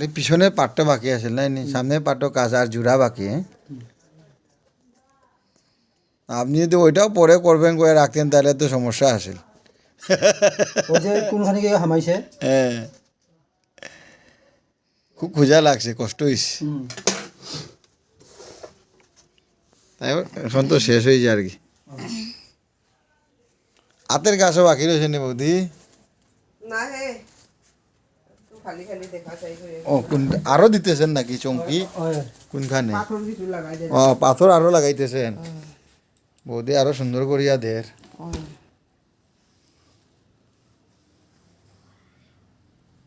খালি পিছনে পাটটা বাকি আছে নাই নি সামনে পাটটা কাজ আর জোড়া বাকি? আপনি যদি ওইটাও পরে করবেন করে রাখতেন তাহলে তো সমস্যা আছে ওই যে কোনখানে গিয়ে হামাইছে? হ্যাঁ। খুব খোঁজা লাগছে কষ্ট হয়েছে তাই এখন তো শেষ হয়ে যায় আর কি। হাতের গাছও বাকি রয়েছে নি বৌদি? না আরও দিতেছেন নাকি চমকি? কোনখানে? পাথর ও পাথর আরও লাগাইতেছেন। বৌদি আরও সুন্দর করিয়া দের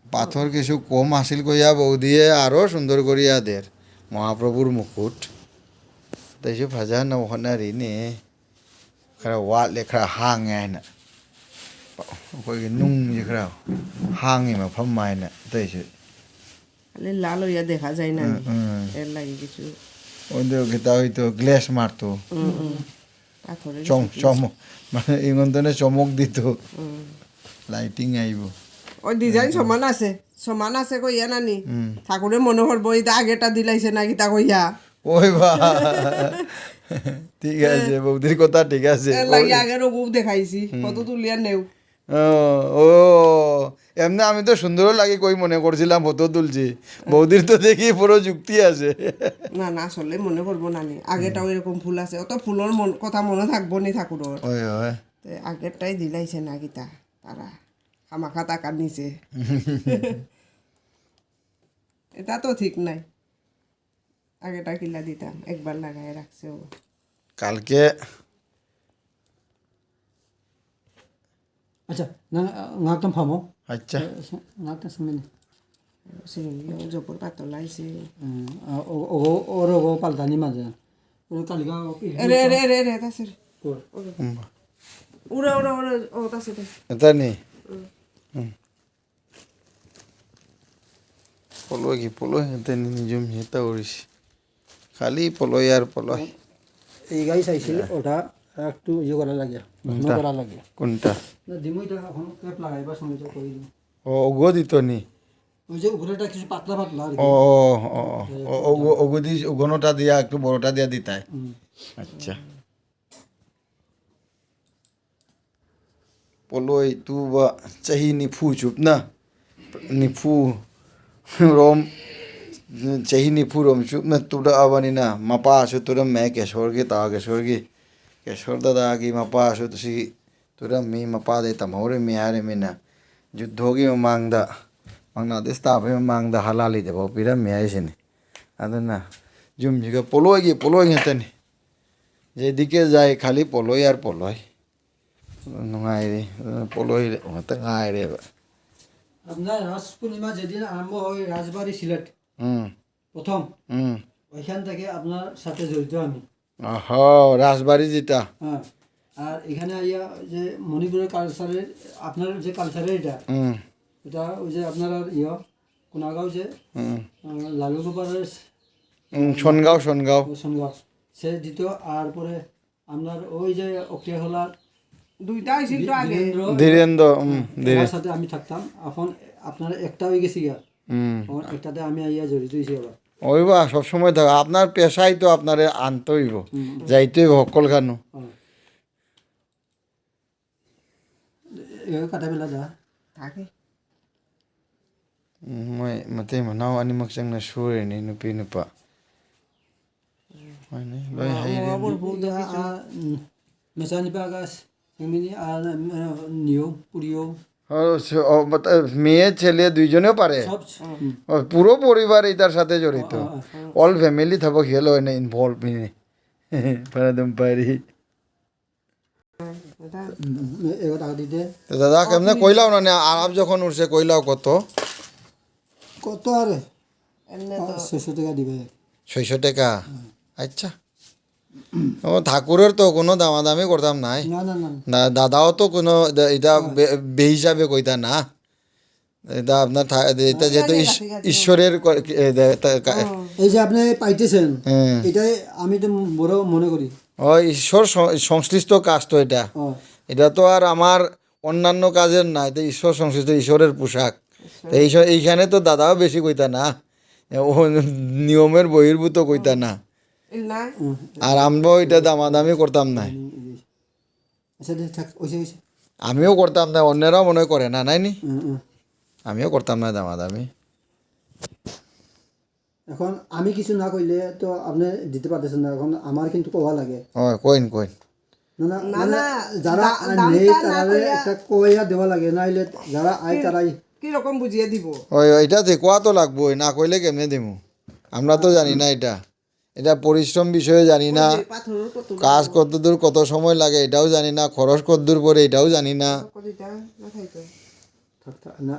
পাথর কিছু কম হাসিল করিয়া বৌদিয়ে আরও সুন্দর করিয়া দের মহাপ্রভুর মুকুট। তাই সে ভাজা না ওখানে রিনে ওয়াল লেখা হাং না মা ফম মাই น่ะ তাই সে খালি লাল হইয়া দেখা যায় না হুম এর লাগে কিছু ওদের গীতা হইতো গ্লেস মারতো হুম, হুম। চমক মানে ইমন্তনে চমক দিত লাইটিং আইব ওই ডিজাইন সমান আছে সমান আছে কইয়া নানি হুম। ঠাকুরে মনে করব আগেটা দিলাইছে না গীতা কইয়া ওই বা ঠিক আছে বৌদির কথা ঠিক আছে এর লাগে আগের রূপ দেখাইছি কত তুলিয়া নেও ও এমনি আমি তো সুন্দর লাগে কই মনে করছিলাম ফটো তুলছি। বৌদির তো দেখি পুরো যুক্তি আছে। না না আসলে মনে করব না নানি আগেটাও এরকম ফুল আছে। অত ফুলের মন কথা মনে থাকব নি ঠাকুরের। আগেরটাই দিলাইছে না গীতা তারা খামাখা টাকার নিচে। এটা তো ঠিক নাই। আগেটা কিলা দিতাম একবার লাগাই রাখছে ও। কালকে আচ্ছা না ngaktam phamo আচ্ছা। ngaktam samene সিঙ্গি জপর পাতল লাইছে। o o o ও তাসে এটা নি? পলয় কি পলয় এতে নিজম হেতা উড়িস খালি পলয় আর পলয় এই গাই চাইছিল ওটা একটু ইয়ে করা লাগে ঘন করা লাগে কোনটা? এখন ক্যাপ লাগাইবা সময় তো কই দিম। ও ওগো দিত নি? ওই যে উপরেটা কিছু পাতলা পাতলা আর ও ও ও ওগো ওগো দি ওগোনোটা দিয়া একটু বড়টা দিয়া দিতাই আচ্ছা। পলয় তু চাহি নিফু চুপ না? নিফু রম চাহি নিফু রম চুপ না? তুডা আবানি না? মাপা আসো তোরা মে কেশরগে তা কেশরগে কেশর দাদা আগে মাপা আসো তোরা মে মাপা দে তমহরে মে আরে মে না যুদ্ধগꯤ ꯃꯃꯥꯡꯗ ꯕꯪꯒ꯭ꯂꯥꯗꯦꯁ ꯇꯥꯕꯒꯤ ꯃꯃꯥꯡꯗ ꯍꯂꯥꯂꯤꯗꯐꯥꯎ ꯄꯤꯔꯝꯃꯦ ꯍꯥꯏꯁꯤꯅꯤ ꯑꯗꯨꯅ ꯌꯨꯝꯁꯤꯒ ꯄꯣꯂꯣꯏꯒꯤ ꯄꯣꯂꯣꯏ ꯉꯥꯛꯇꯅꯤ যেদিকে যায় খালি পলয় আর পলয় নুঙাইরে পলয় ঘাতে ঘাইরেবা আপনার রাস পূর্ণিমা যেদিন আরম্ভ হয় রাজবাড়ি সিলেট হুম প্রথম হুম ওইখান থেকে আপনার সাথে জড়িত আমি আহ রাজবাড়ি যেটা হ্যাঁ আর এখানে আইয়া যে মণিপুরের কালচারের আপনার যে কালচারের এটা এটা ওই যে আপনার আর ইয়ে কোনাগাঁও যে লালু গোপালের সনগাঁও সনগাঁও। সঙ্গাও সে দিত আর পরে আপনার ওই যে দুইটা আগে। বীরেন্দ্র ধীরেন্দ্র হুম ধীরে। এর সাথে আমি থাকতাম। এখন আপনার একটা হয়ে গেছি গা একটাতে আমি আইয়া জড়িত হয়েছি আবার। ওই বা সবসময় থাকো। আপনার পেশাই তো আপনার আনতে হইব। যাইতে হইব সকল খানো হ্যাঁ। এই কাটাবেলা যা থাকে ꯃꯣꯏ ꯃꯇꯩ ꯃꯅꯥꯎ ꯑꯅꯤꯃꯛ ꯆꯪꯅ ꯁꯨꯔꯤꯅꯤ ꯅꯨꯄꯤ ꯅꯨꯄꯥ ꯍꯣꯏꯅꯦ ꯂꯣꯏ ꯍꯩꯔꯦ মেচানিপাগা সেমিনি আর নিও পুরিও মেয়ে ছেলে দুইজনেও পারে সব ও, পুরো পরিবার এটার সাথে জড়িত অল ফ্যামিলি থাকো খেল হয় না ইনভলভ ইনি একদম পারি এগো টাকা দিতে তো দাদা কেমনে কইলাও না যখন উঠছে কইলাও কত? কত আর? ছয়শো টাকা দিবে। ছয়শো টাকা? আচ্ছা। ও ঠাকুরের তো কোনো দামাদামি করতাম নাই। না না না। না দাদাও তো কোনো এটা বে- হিসাবে কইতা না। এটা আপনার এটা যেহেতু ঈশ্বরের এই যে আপনি পাইতেছেন হ্যাঁ। এটাই আমি তো বড় মনে করি। ও ঈশ্বর সং- সংশ্লিষ্ট কাজ তো এটা। এটা তো আর আমার অন্যান্য কাজের না এটা ঈশ্বর সংশ্লিষ্ট ঈশ্বরের পোশাক। তো এইখানে তো দাদাও বেশি কইতা না। ও নিয়মের বহির্ভূত কইতা না। আর আমরাও এটা দামাদামি করতাম না। আচ্ছা আমিও করতাম না অন্যরাও মনে হয় করে না নাই নি? হুম, হুম। আমিও করতাম না দামাদামি। এখন আমি কিছু না কইলে তো আপনি দিতে পারতেছেন না এখন আমার কিন্তু কোয়া লাগে। হয় কইন কইন। না না না, মানে না, যারা নেই তারা একটা কইয়া দেওয়া লাগে নাইলে যারা আয় তারাই কীরকম বুঝিয়ে দিব? ওই এটা দেখোয়া তো লাগবোই না কইলে কেমনে দিমু? আমরা তো জানি না এটা। এটা পরিশ্রম বিষয়ে জানি না কাজ কতদূর কত সময় লাগে এটাও জানি না খরচ কতদূর পরে এটাও জানি না। না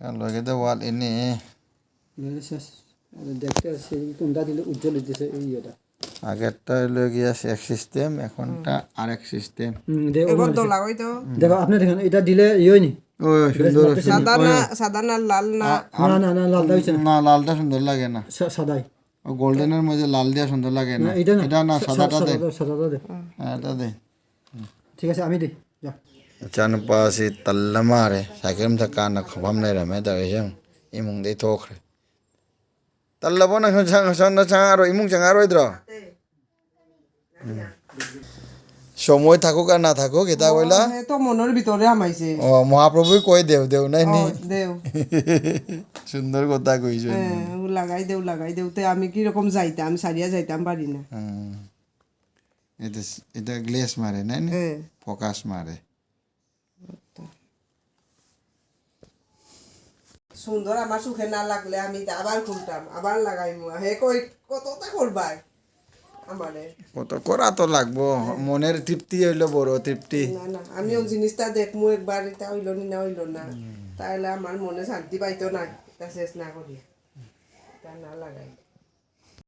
লগে তো ওয়াল এনে দেখতে দিলে উজ্জ্বল দিতেছে এই ইয়েটা আগেরটা হইল গিয়া এক সিস্টেম এখনটা আরেক সিস্টেম এবার দলা হইতো দেখো আপনি দেখেন এটা দিলে ইয়ে নি ও সুন্দর সাদা না সাদা না লাল না না না না লালটা হয়েছে না না লালটা সুন্দর লাগে না সা- সাদাই ও গোল্ডেনের মধ্যে লাল দিয়া সুন্দর লাগে না এটা না সাদাটা দে সাদাটা দে এটা দে ঠিক আছে আমি দিই যা Da yam imung dei thokre. Talabo na chang chang na chang aro imung chang aro idro সময় থাকুক আর না থাকুক এটা কইলা তো মনের ভিতরে আমাইছে ও মহাপ্রভুই কই দেও দেও নাই নি দেও সুন্দর কথা কইছো ও লাগাই দেও লাগাই দেউতে আমি কীরকম যাইতাম সারিয়া যাইতাম পারি না এটা এটা গ্লেস মারে নাই নি ফোকাস মারে সুন্দর আমার সুখে না লাগলে আমি আবার খুলতাম আবার লাগাইব হে কই কতটা করবাই? আমারে। কত করা তো লাগবো মনের তৃপ্তি হইল বড় তৃপ্তি। না না আমি ওই জিনিসটা দেখমু একবার এটা হইল নি না হইল না। তাহলে আমার মনে শান্তি পাইতো না এটা শেষ না করি তা না লাগাই।